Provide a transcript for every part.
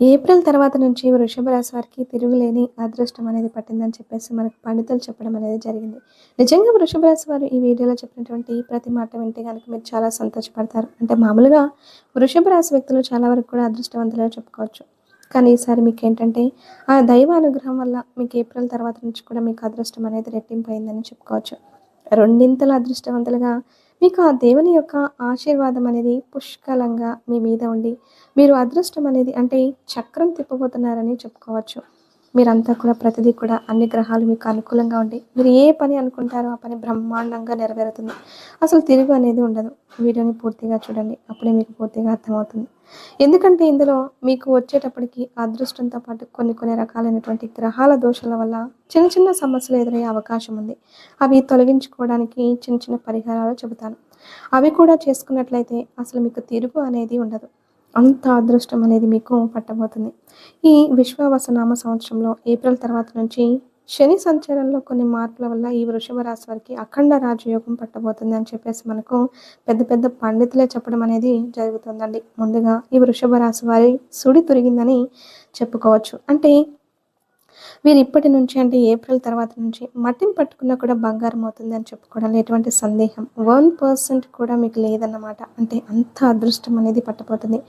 April తర్వాత నుంచి వృషభ రాశి వారికి తిరుగులేని అదృష్టం అనేది పట్టిందని చెప్పేసి మనకు పండితులు చెప్పడం అనేది జరిగింది. నిజంగా వృషభ రాశి వారు ఈ వీడియోలో చెప్పినటువంటి ప్రతి మాట వింటే కనుక మీరు చాలా సంతోషపడతారు. అంటే మామూలుగా వృషభ రాశి వ్యక్తులు చాలా వరకు కూడా అదృష్టవంతులుగా చెప్పుకోవచ్చు. కానీ ఈసారి మీకు ఏంటంటే ఆ దైవ అనుగ్రహం వల్ల మీకు ఏప్రిల్ తర్వాత నుంచి కూడా మీకు అదృష్టం అనేది రెట్టింపు అయిందని చెప్పుకోవచ్చు. రెండింతల అదృష్టవంతులుగా మీకు ఆ దేవుని యొక్క ఆశీర్వాదం అనేది పుష్కలంగా మీ మీద ఉండి మీరు అదృష్టం అనేది అంటే చక్రం తిప్పబోతున్నారని చెప్పుకోవచ్చు. మీరంతా కూడా ప్రతిదీ కూడా అన్ని గ్రహాలు మీకు అనుకూలంగా ఉండి మీరు ఏ పని అనుకుంటారో ఆ పని బ్రహ్మాండంగా నెరవేరుతుంది. అసలు తిరుగు అనేది ఉండదు. వీడియోని పూర్తిగా చూడండి. అప్పుడే మీకు పూర్తిగా అర్థమవుతుంది. ఎందుకంటే ఇందులో మీకు వచ్చేటప్పటికి అదృష్టంతో పాటు కొన్ని కొన్ని రకాలైనటువంటి గ్రహాల దోషాల వల్ల చిన్న చిన్న సమస్యలు ఎదురయ్యే అవకాశం ఉంది. అవి తొలగించుకోవడానికి చిన్న చిన్న పరిహారాలు చెబుతాను. అవి కూడా చేసుకున్నట్లయితే అసలు మీకు తిరుగు అనేది ఉండదు. అంత అదృష్టం అనేది మీకు పట్టబోతుంది. ఈ విశ్వావసనామ సంవత్సరంలో ఏప్రిల్ తర్వాత నుంచి శని సంచారంలో కొన్ని మార్పుల వల్ల ఈ వృషభ రాశి వారికి అఖండ రాజయోగం పట్టబోతుంది అని చెప్పేసి మనకు పెద్ద పెద్ద పండితులే చెప్పడం అనేది జరుగుతుందండి. ముందుగా ఈ వృషభ రాశి వారి సుడి తొరిగిందని చెప్పుకోవచ్చు. అంటే వీరు ఇప్పటి నుంచి అంటే ఏప్రిల్ తర్వాత నుంచి మట్టిని పట్టుకున్నా కూడా బంగారం అవుతుంది అని చెప్పుకోవడంలో ఎటువంటి సందేహం? వన్ పర్సెంట్ కూడా మీకు లేదన్నమాట. అంటే అంత అదృష్టం అనేది పట్టబోతుంది.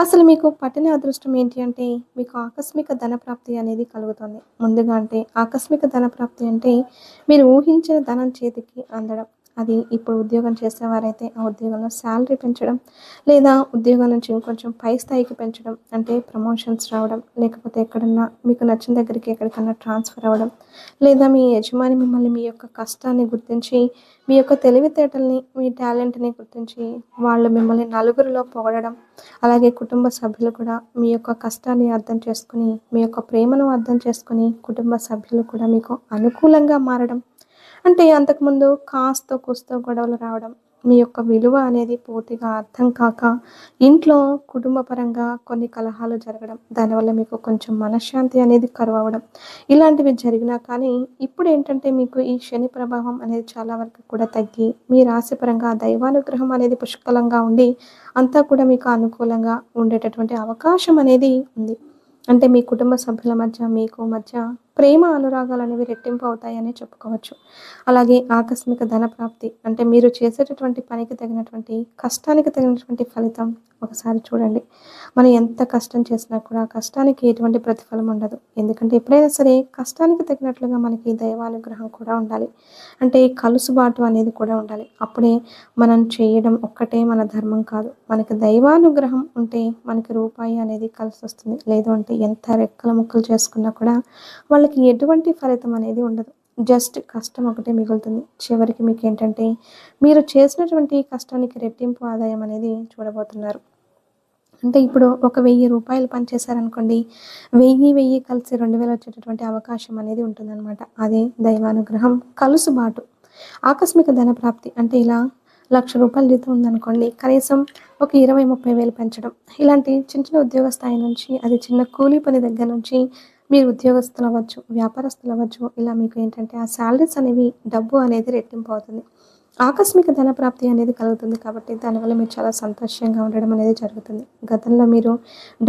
అసలు మీకు పట్టిన అదృష్టం ఏంటి అంటే మీకు ఆకస్మిక ధన ప్రాప్తి అనేది కలుగుతుంది. ముందుగా అంటే ఆకస్మిక ధన ప్రాప్తి అంటే మీరు ఊహించిన ధనం చేతికి అందడం. అది ఇప్పుడు ఉద్యోగం చేసేవారైతే ఆ ఉద్యోగంలో శాలరీ పెంచడం లేదా ఉద్యోగం నుంచి ఇంకొంచెం పై స్థాయికి పెంచడం అంటే ప్రమోషన్స్ రావడం లేకపోతే ఎక్కడన్నా మీకు నచ్చిన దగ్గరికి ఎక్కడికన్నా ట్రాన్స్ఫర్ అవ్వడం లేదా మీ యజమాని మిమ్మల్ని మీ యొక్క కష్టాన్ని గుర్తించి మీ యొక్క తెలివితేటల్ని మీ టాలెంట్ని గుర్తించి వాళ్ళు మిమ్మల్ని నలుగురిలో పొగడడం అలాగే కుటుంబ సభ్యులు కూడా మీ యొక్క కష్టాన్ని అర్థం చేసుకుని మీ యొక్క ప్రేమను అర్థం చేసుకుని కుటుంబ సభ్యులు కూడా మీకు అనుకూలంగా మారడం అంటే అంతకుముందు కాస్త కూస్తో గొడవలు రావడం మీ యొక్క విలువ అనేది పూర్తిగా అర్థం కాక ఇంట్లో కుటుంబపరంగా కొన్ని కలహాలు జరగడం దానివల్ల మీకు కొంచెం మనశ్శాంతి అనేది కరువు అవడం ఇలాంటివి జరిగినా కానీ ఇప్పుడు ఏంటంటే మీకు ఈ శని ప్రభావం అనేది చాలా వరకు కూడా తగ్గి మీ రాశిపరంగా దైవానుగ్రహం అనేది పుష్కలంగా ఉండి అంతా కూడా మీకు అనుకూలంగా ఉండేటటువంటి అవకాశం అనేది ఉంది. అంటే మీ కుటుంబ సభ్యుల మధ్య మీకు మధ్య ప్రేమ అనురాగాలు అనేవి రెట్టింపు అవుతాయని చెప్పుకోవచ్చు. అలాగే ఆకస్మిక ధన ప్రాప్తి అంటే మీరు చేసేటటువంటి పనికి తగినటువంటి కష్టానికి తగినటువంటి ఫలితం ఒకసారి చూడండి. మనం ఎంత కష్టం చేసినా కూడా కష్టానికి ఎటువంటి ప్రతిఫలం ఉండదు. ఎందుకంటే ఎప్పుడైనా సరే కష్టానికి తగినట్లుగా మనకి దైవానుగ్రహం కూడా ఉండాలి. అంటే కలుసుబాటు అనేది కూడా ఉండాలి. అప్పుడే మనం చేయడం ఒక్కటే మన ధర్మం కాదు. మనకి దైవానుగ్రహం ఉంటే మనకి రూపాయి అనేది కలిసి వస్తుంది లేదు అంటే ఎంత రెక్కల ముక్కలు చేసుకున్నా కూడా వాళ్ళకి ఎటువంటి ఫలితం అనేది ఉండదు. జస్ట్ కష్టం ఒకటే మిగులుతుంది. చివరికి మీకు ఏంటంటే మీరు చేసినటువంటి కష్టానికి రెట్టింపు ఆదాయం అనేది చూడబోతున్నారు. అంటే ఇప్పుడు ఒక వెయ్యి రూపాయలు పనిచేశారనుకోండి వెయ్యి వెయ్యి కలిసి రెండు వేలు వచ్చేటటువంటి అవకాశం అనేది ఉంటుందన్నమాట. అదే దైవానుగ్రహం కలుసుబాటు. ఆకస్మిక ధన ప్రాప్తి అంటే ఇలా లక్ష రూపాయల జీతం ఉందనుకోండి కనీసం ఒక ఇరవై ముప్పై వేలు పెంచడం. ఇలాంటి చిన్న చిన్న ఉద్యోగ స్థాయి నుంచి అది చిన్న కూలీ పని దగ్గర నుంచి మీరు ఉద్యోగస్తులు అవ్వచ్చు వ్యాపారస్తులు అవ్వచ్చు ఇలా మీకు ఏంటంటే ఆ శాలరీస్ అనేవి డబ్బు అనేది రెట్టింపు అవుతుంది. ఆకస్మిక ధన ప్రాప్తి అనేది కలుగుతుంది కాబట్టి దానివల్ల మీరు చాలా సంతోషంగా ఉండడం అనేది జరుగుతుంది. గతంలో మీరు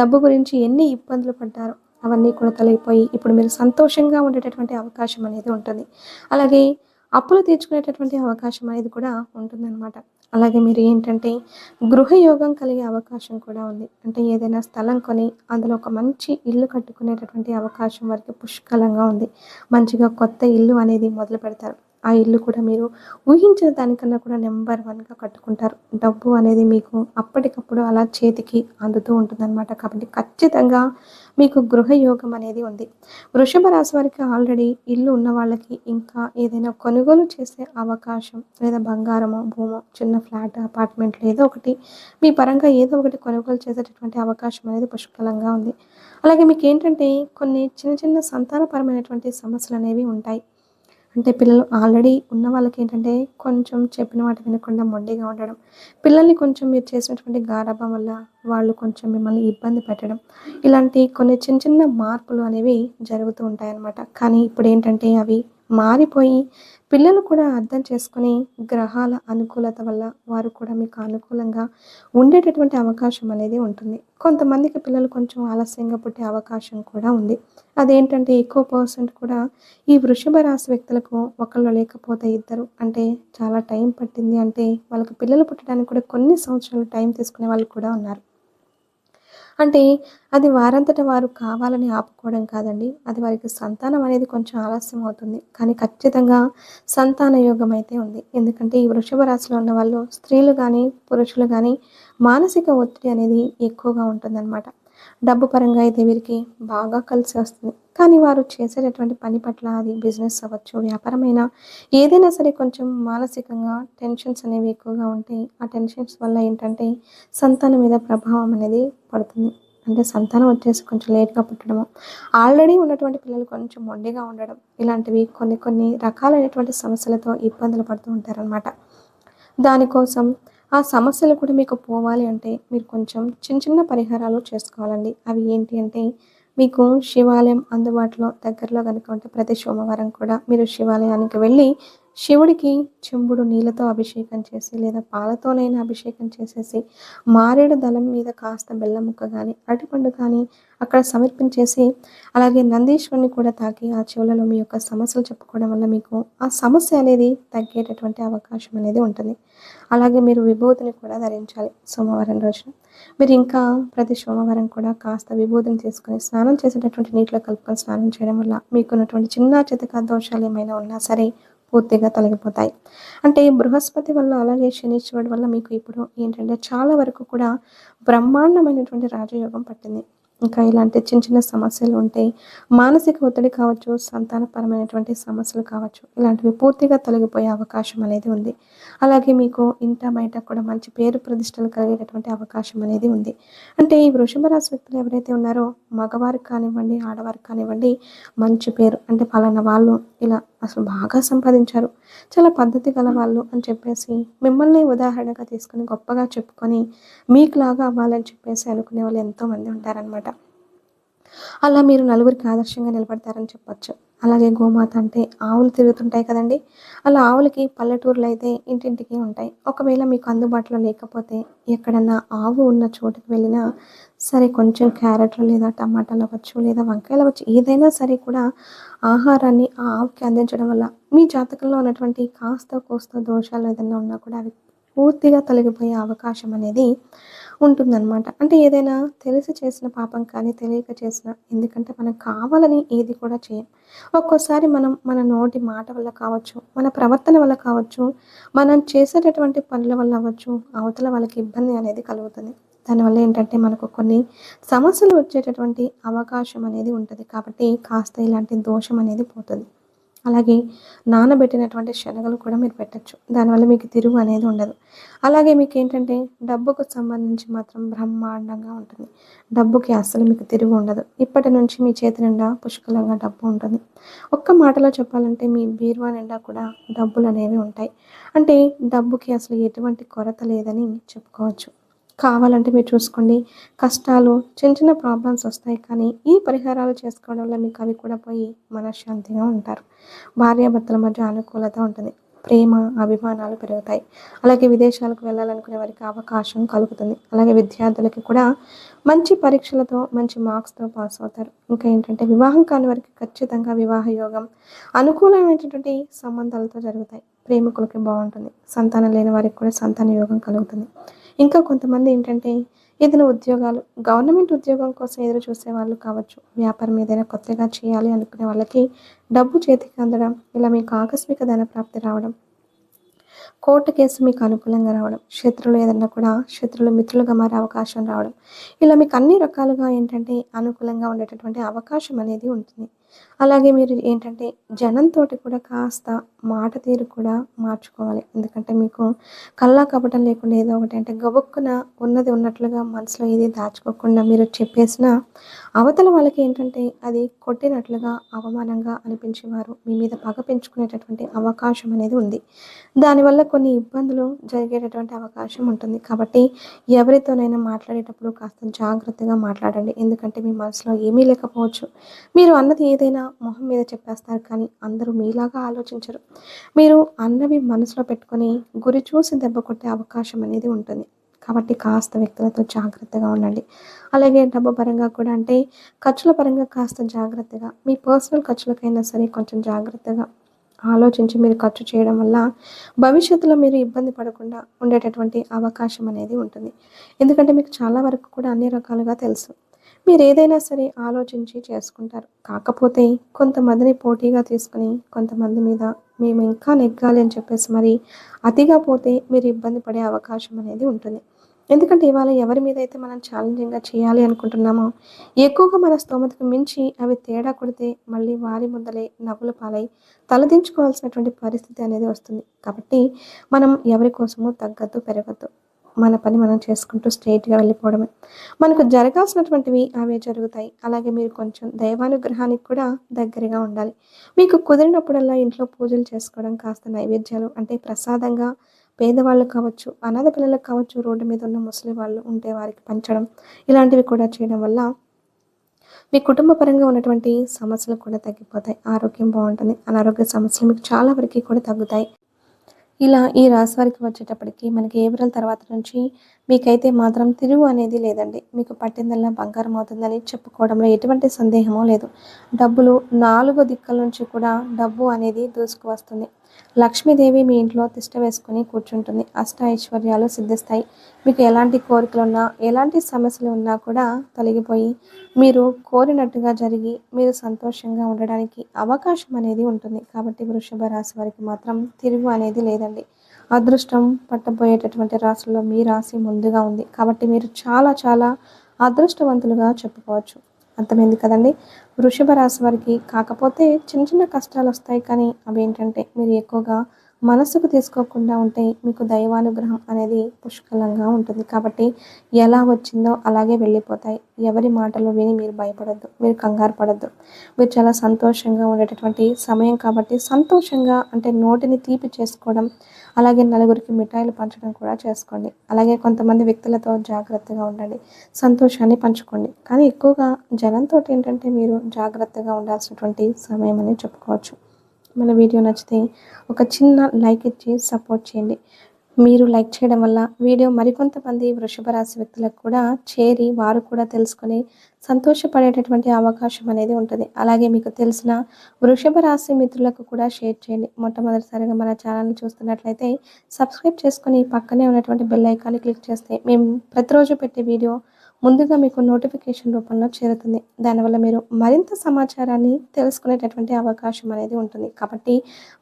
డబ్బు గురించి ఎన్ని ఇబ్బందులు పడ్డారో అవన్నీ కూడా తొలగిపోయి ఇప్పుడు మీరు సంతోషంగా ఉండేటటువంటి అవకాశం అనేది ఉంటుంది. అలాగే అప్పులు తీర్చుకునేటటువంటి అవకాశం అనేది కూడా ఉంటుందన్నమాట. అలాగే మీరు ఏంటంటే గృహయోగం కలిగే అవకాశం కూడా ఉంది. అంటే ఏదైనా స్థలం కొని అందులో ఒక మంచి ఇల్లు కట్టుకునేటటువంటి అవకాశం వారికి పుష్కలంగా ఉంది. మంచిగా కొత్త ఇల్లు అనేది మొదలు పెడతారు. ఆ ఇల్లు కూడా మీరు ఊహించిన దానికన్నా కూడా నెంబర్ వన్గా కట్టుకుంటారు. డబ్బు అనేది మీకు అప్పటికప్పుడు అలా చేతికి అందుతూ ఉంటుందన్నమాట. కాబట్టి ఖచ్చితంగా మీకు గృహయోగం అనేది ఉంది. వృషభ రాశి వారికి ఆల్రెడీ ఇల్లు ఉన్న వాళ్ళకి ఇంకా ఏదైనా కొనుగోలు చేసే అవకాశం లేదా బంగారమో భూమో చిన్న ఫ్లాట్ అపార్ట్మెంట్ ఏదో ఒకటి మీ పరంగా ఏదో ఒకటి కొనుగోలు చేసేటటువంటి అవకాశం అనేది పుష్కలంగా ఉంది. అలాగే మీకు ఏంటంటే కొన్ని చిన్న చిన్న సంతానపరమైనటువంటి సమస్యలు అనేవి ఉంటాయి. అంటే పిల్లలు ఆల్రెడీ ఉన్న వాళ్ళకి ఏంటంటే కొంచెం చెప్పిన మాట వినకుండా మొండిగా ఉండడం. పిల్లల్ని కొంచెం మీరు చేసినటువంటి గారాభం వల్ల వాళ్ళు కొంచెం మిమ్మల్ని ఇబ్బంది పెట్టడం. ఇలాంటి కొన్ని చిన్న చిన్న మార్పులు అనేవి జరుగుతూ ఉంటాయన్నమాట. కానీ ఇప్పుడు ఏంటంటే అవి మారిపోయి పిల్లలు కూడా అర్థం చేసుకుని గ్రహాల అనుకూలత వల్ల వారు కూడా మీకు అనుకూలంగా ఉండేటటువంటి అవకాశం అనేది ఉంటుంది. కొంతమందికి పిల్లలు కొంచెం ఆలస్యంగా పుట్టే అవకాశం కూడా ఉంది. అదేంటంటే ఎక్కువ పర్సెంట్ కూడా ఈ వృషభ రాశి వ్యక్తులకు ఒకళ్ళు లేకపోతే ఇద్దరు అంటే చాలా టైం పట్టింది అంటే వాళ్ళకి పిల్లలు పుట్టడానికి కూడా కొన్ని సంవత్సరాలు టైం తీసుకునే వాళ్ళు కూడా ఉన్నారు. అంటే అది వారంతట వారు కావాలని ఆపుకోవడం కాదండి. అది వారికి సంతానం అనేది కొంచెం ఆలస్యం అవుతుంది. కానీ ఖచ్చితంగా సంతాన యోగం అయితే ఉంది. ఎందుకంటే ఈ వృషభ రాశిలో ఉన్న వాళ్ళు స్త్రీలు కానీ పురుషులు కానీ మానసిక ఒత్తిడి అనేది ఎక్కువగా ఉంటుందన్నమాట. డబ్బు పరంగా అయితే వీరికి బాగా కలిసి వస్తుంది. కానీ వారు చేసేటటువంటి పని పట్ల అది బిజినెస్ అవ్వచ్చు వ్యాపారమైన ఏదైనా సరే కొంచెం మానసికంగా టెన్షన్స్ అనేవి ఎక్కువగా ఉంటాయి ఆ టెన్షన్స్ వల్ల ఏంటంటే సంతానం మీద ప్రభావం అనేది పడుతుంది. అంటే సంతానం వచ్చేసి కొంచెం లేట్గా పుట్టడము ఆల్రెడీ ఉన్నటువంటి పిల్లలు కొంచెం మొండిగా ఉండడం ఇలాంటివి కొన్ని కొన్ని రకాలైనటువంటి సమస్యలతో ఇబ్బందులు పడుతూ ఉంటారనమాట దానికోసం ఆ సమస్యలు కూడా మీకు పోవాలి అంటే మీరు కొంచెం చిన్న చిన్న పరిహారాలు చేసుకోవాలండి. అవి ఏంటి అంటే మీకు శివాలయం అందుబాటులో దగ్గరలో కనుక ఉంటే ప్రతి సోమవారం కూడా మీరు శివాలయానికి వెళ్ళి శివుడికి చెంబుడు నీళ్ళతో అభిషేకం చేసి లేదా పాలతోనైనా అభిషేకం చేసేసి మారేడు దళం మీద కాస్త బెల్లం ముక్క కానీ అరటిపండు కానీ అక్కడ సమర్పించేసి అలాగే నందీశ్వరుని కూడా తాకి ఆ చెవులలో మీ యొక్క సమస్యలు చెప్పుకోవడం వల్ల మీకు ఆ సమస్య అనేది తగ్గేటటువంటి అవకాశం అనేది ఉంటుంది. అలాగే మీరు విభూతిని కూడా ధరించాలి సోమవారం రోజున. మీరు ఇంకా ప్రతి సోమవారం కూడా కాస్త విభూతిని తీసుకొని స్నానం చేసేటటువంటి నీటిలో కలుపుకొని స్నానం చేయడం వల్ల మీకున్నటువంటి చిన్న చితక దోషాలు ఏమైనా ఉన్నా సరే పూర్తిగా తొలగిపోతాయి. అంటే బృహస్పతి వల్ల అలాగే శనీశ్వరుడు వల్ల మీకు ఇప్పుడు ఏంటంటే చాలా వరకు కూడా బ్రహ్మాండమైనటువంటి రాజయోగం పట్టింది. ఇంకా ఇలాంటి చిన్న చిన్న సమస్యలు ఉంటాయి మానసిక ఒత్తిడి కావచ్చు సంతానపరమైనటువంటి సమస్యలు కావచ్చు ఇలాంటివి పూర్తిగా తొలగిపోయే అవకాశం అనేది ఉంది. అలాగే మీకు ఇంట బయట కూడా మంచి పేరు ప్రతిష్టలు కలిగేటటువంటి అవకాశం అనేది ఉంది. అంటే ఈ వృషభ రాశి వ్యక్తులు ఎవరైతే ఉన్నారో మగవారికి కానివ్వండి ఆడవారికి కానివ్వండి మంచి పేరు అంటే పలానా వాళ్ళు ఇలా అసలు బాగా సంపాదించారు. చాలా పద్ధతి గల వాళ్ళు అని చెప్పేసి మిమ్మల్ని ఉదాహరణగా తీసుకుని గొప్పగా చెప్పుకొని మీకులాగా అవ్వాలని చెప్పేసి అనుకునే వాళ్ళు ఎంతోమంది ఉంటారనమాట అలా మీరు నలుగురికి ఆదర్శంగా నిలబడతారని చెప్పచ్చు. అలాగే గోమాత అంటే ఆవులు తిరుగుతుంటాయి కదండి. అలా ఆవులకి పల్లెటూర్లు అయితే ఇంటింటికి ఉంటాయి. ఒకవేళ మీకు అందుబాటులో లేకపోతే ఎక్కడన్నా ఆవు ఉన్న చోటుకి వెళ్ళినా సరే కొంచెం క్యారెట్లు లేదా టమాటాలు అవ్వచ్చు లేదా వంకాయలు అవ్వచ్చు ఏదైనా సరే కూడా ఆహారాన్ని ఆ ఆవుకి అందించడం వల్ల మీ జాతకంలో ఉన్నటువంటి కాస్త కోస్త దోషాలు ఏదైనా ఉన్నా కూడా అవి పూర్తిగా తొలగిపోయే అవకాశం అనేది ఉంటుందన్నమాట. అంటే ఏదైనా తెలిసి చేసిన పాపం కానీ తెలియక చేసిన ఎందుకంటే మనం కావాలని ఏది కూడా చేయం. ఒక్కోసారి మనం మన నోటి మాట వల్ల కావచ్చు మన ప్రవర్తన వల్ల కావచ్చు మనం చేసేటటువంటి పనుల వల్ల అవ్వచ్చు అవతల వాళ్ళకి ఇబ్బంది అనేది కలుగుతుంది. దానివల్ల ఏంటంటే మనకు కొన్ని సమస్యలు వచ్చేటటువంటి అవకాశం అనేది ఉంటుంది. కాబట్టి కాస్త ఇలాంటి దోషం అనేది పోతుంది. అలాగే నానబెట్టినటువంటి శనగలు కూడా మీరు పెట్టచ్చు. దానివల్ల మీకు తిరుగు అనేది ఉండదు. అలాగే మీకు ఏంటంటే డబ్బుకు సంబంధించి మాత్రం బ్రహ్మాండంగా ఉంటుంది. డబ్బుకి అస్సలు మీకు తిరుగు ఉండదు. ఇప్పటి నుంచి మీ చేతి నిండా పుష్కలంగా డబ్బు ఉంటుంది. ఒక్క మాటలో చెప్పాలంటే మీ బీరువా నిండా కూడా డబ్బులు అనేవి ఉంటాయి. అంటే డబ్బుకి అసలు ఎటువంటి కొరత లేదని చెప్పుకోవచ్చు. కావాలంటే మీరు చూసుకోండి. కష్టాలు చిన్న చిన్న ప్రాబ్లమ్స్ వస్తాయి కానీ ఈ పరిహారాలు చేసుకోవడం వల్ల మీకు అవి కూడా పోయి మనశ్శాంతిగా ఉంటారు. భార్యాభర్తల మధ్య అనుకూలత ఉంటుంది. ప్రేమ అభిమానాలు పెరుగుతాయి. అలాగే విదేశాలకు వెళ్ళాలనుకునే వారికి అవకాశం కలుగుతుంది. అలాగే విద్యార్థులకి కూడా మంచి పరీక్షలతో మంచి మార్క్స్తో పాస్ అవుతారు. ఇంకా ఏంటంటే వివాహం కాని వారికి ఖచ్చితంగా వివాహ యోగం అనుకూలమైనటువంటి సంబంధాలతో జరుగుతాయి. ప్రేమికులకి బాగుంటుంది. సంతానం లేని వారికి కూడా సంతాన యోగం కలుగుతుంది. ఇంకా కొంతమంది ఏంటంటే ఏదైనా ఉద్యోగాలు గవర్నమెంట్ ఉద్యోగం కోసం ఎదురు చూసే వాళ్ళు కావచ్చు. వ్యాపారం ఏదైనా కొత్తగా చేయాలి అనుకునే వాళ్ళకి డబ్బు చేతికి అందడం ఇలా మీకు ఆకస్మిక ధన ప్రాప్తి రావడం కోర్టు కేసు మీకు అనుకూలంగా రావడం శత్రులు ఏదన్నా కూడా శత్రులు మిత్రులుగా మారే అవకాశం రావడం ఇలా మీకు అన్ని రకాలుగా ఏంటంటే అనుకూలంగా ఉండేటటువంటి అవకాశం అనేది ఉంటుంది. అలాగే మీరు ఏంటంటే జనంతో కూడా కాస్త మాట తీరు కూడా మార్చుకోవాలి. ఎందుకంటే మీకు కల్లా కపటం లేకుండా ఏదో ఒకటి అంటే గబుక్కున ఉన్నది ఉన్నట్లుగా మనసులో ఏది దాచుకోకుండా మీరు చెప్పేసిన అవతల వాళ్ళకి ఏంటంటే అది కొట్టినట్లుగా అవమానంగా అనిపించేవారు. మీ మీద పగ పెంచుకునేటటువంటి అవకాశం అనేది ఉంది. దానివల్ల కొన్ని ఇబ్బందులు జరిగేటటువంటి అవకాశం ఉంటుంది. కాబట్టి ఎవరితోనైనా మాట్లాడేటప్పుడు కాస్త జాగ్రత్తగా మాట్లాడండి. ఎందుకంటే మీ మనసులో ఏమీ లేకపోవచ్చు. మీరు అన్నది ఏదో ఏదైనా మొహం మీద చెప్పేస్తారు కానీ అందరూ మీలాగా ఆలోచించరు. మీరు అన్నవి మనసులో పెట్టుకొని గురి చూసి దెబ్బ కొట్టే అవకాశం అనేది ఉంటుంది. కాబట్టి కాస్త వ్యక్తులతో జాగ్రత్తగా ఉండండి. అలాగే డబ్బు పరంగా కూడా అంటే ఖర్చుల పరంగా కాస్త జాగ్రత్తగా మీ పర్సనల్ ఖర్చులకైనా సరే కొంచెం జాగ్రత్తగా ఆలోచించి మీరు ఖర్చు చేయడం వల్ల భవిష్యత్తులో మీరు ఇబ్బంది పడకుండా ఉండేటటువంటి అవకాశం అనేది ఉంటుంది. ఎందుకంటే మీకు చాలా వరకు కూడా అన్ని రకాలుగా తెలుసు. మీరు ఏదైనా సరే ఆలోచించి చేసుకుంటారు. కాకపోతే కొంతమందిని పోటీగా తీసుకుని కొంతమంది మీద మేము ఇంకా నెగ్గాలి అని చెప్పేసి మరి అతిగా పోతే మీరు ఇబ్బంది పడే అవకాశం అనేది ఉంటుంది. ఎందుకంటే ఇవాళ ఎవరి మీద అయితే మనం ఛాలెంజింగ్గా చేయాలి అనుకుంటున్నామో ఎక్కువగా మన స్తోమతకు మించి అవి తేడా కొడితే మళ్ళీ వారి ముందలే నవ్వుల పాలై తలదించుకోవాల్సినటువంటి పరిస్థితి అనేది వస్తుంది. కాబట్టి మనం ఎవరి కోసమూ తగ్గద్దు పెరగద్దు. మన పని మనం చేసుకుంటూ స్ట్రైట్గా వెళ్ళిపోవడమే. మనకు జరగాల్సినటువంటివి అవే జరుగుతాయి. అలాగే మీరు కొంచెం దైవానుగ్రహానికి కూడా దగ్గరగా ఉండాలి. మీకు కుదిరినప్పుడల్లా ఇంట్లో పూజలు చేసుకోవడం కాస్త నైవేద్యాలు అంటే ప్రసాదంగా పేదవాళ్ళు కావచ్చు అనాథ పిల్లలకు కావచ్చు రోడ్డు మీద ఉన్న ముసలి వాళ్ళు ఉంటే వారికి పంచడం ఇలాంటివి కూడా చేయడం వల్ల మీ కుటుంబ పరంగా ఉన్నటువంటి సమస్యలు కూడా తగ్గిపోతాయి. ఆరోగ్యం బాగుంటుంది. అనారోగ్య సమస్యలు మీకు చాలా వరకు కూడా తగ్గుతాయి. ఇలా ఈ రాశి వారికి వచ్చేటప్పటికి మనకి ఏప్రిల్ తర్వాత నుంచి మీకైతే మాత్రం తిరుగు అనేది లేదండి. మీకు పట్టిందల్లా బంగారం అవుతుందని చెప్పుకోవడంలో ఎటువంటి సందేహమూ లేదు. డబ్బులు నాలుగు దిక్కుల నుంచి కూడా డబ్బు అనేది దూసుకు వస్తుంది లక్ష్మీదేవి మీ ఇంట్లో తిష్ట వేసుకుని కూర్చుంటుంది. అష్ట ఐశ్వర్యాలు సిద్ధిస్తాయి. మీకు ఎలాంటి కోరికలు ఉన్నా ఎలాంటి సమస్యలు ఉన్నా కూడా తొలగిపోయి మీరు కోరినట్టుగా జరిగి మీరు సంతోషంగా ఉండడానికి అవకాశం అనేది ఉంటుంది. కాబట్టి వృషభ రాశి వారికి మాత్రం తిరుగు అనేది లేదండి. అదృష్టం పట్టబోయేటటువంటి రాశుల్లో మీ రాశి ముందుగా ఉంది. కాబట్టి మీరు చాలా చాలా అదృష్టవంతులుగా చెప్పుకోవచ్చు. అర్థమైంది కదండి? వృషభ రాశి వారికి కాకపోతే చిన్న చిన్న కష్టాలు వస్తాయి కానీ అవి ఏంటంటే మీరు ఎక్కువగా మనసుకు తీసుకోకుండా ఉంటే మీకు దైవానుగ్రహం అనేది పుష్కలంగా ఉంటుంది. కాబట్టి ఎలా వచ్చిందో అలాగే వెళ్ళిపోతాయి. ఎవరి మాటలు విని మీరు భయపడద్దు మీరు కంగారు పడద్దు. మీరు చాలా సంతోషంగా ఉండేటటువంటి సమయం కాబట్టి సంతోషంగా అంటే నోటిని తీపి చేసుకోవడం అలాగే నలుగురికి మిఠాయిలు పంచడం కూడా చేసుకోండి. అలాగే కొంతమంది వ్యక్తులతో జాగ్రత్తగా ఉండండి. సంతోషాన్ని పంచుకోండి. కానీ ఎక్కువగా జనంతో ఏంటంటే మీరు జాగ్రత్తగా ఉండాల్సినటువంటి సమయం అని చెప్పుకోవచ్చు. మన వీడియో నచ్చితే ఒక చిన్న లైక్ ఇచ్చి సపోర్ట్ చేయండి. మీరు లైక్ చేయడం వల్ల వీడియో మరికొంతమంది వృషభ రాశి వ్యక్తులకు కూడా చేరి వారు కూడా తెలుసుకొని సంతోషపడేటటువంటి అవకాశం అనేది ఉంటుంది. అలాగే మీకు తెలిసిన వృషభ రాశి మిత్రులకు కూడా షేర్ చేయండి. మొట్టమొదటిసారిగా మన ఛానల్ని చూస్తున్నట్లయితే సబ్స్క్రైబ్ చేసుకొని పక్కనే ఉన్నటువంటి బెల్ ఐకాన్ని క్లిక్ చేస్తే మేము ప్రతిరోజు పెట్టే వీడియో ముందుగా మీకు నోటిఫికేషన్ రూపంలో చేరుతుంది. దానివల్ల మీరు మరింత సమాచారాన్ని తెలుసుకునేటటువంటి అవకాశం అనేది ఉంటుంది. కాబట్టి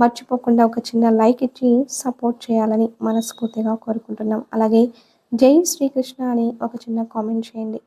మర్చిపోకుండా ఒక చిన్న లైక్ ఇచ్చి సపోర్ట్ చేయాలని మనస్ఫూర్తిగా కోరుకుంటున్నాం. అలాగే జై శ్రీకృష్ణ అని ఒక చిన్న కామెంట్ చేయండి.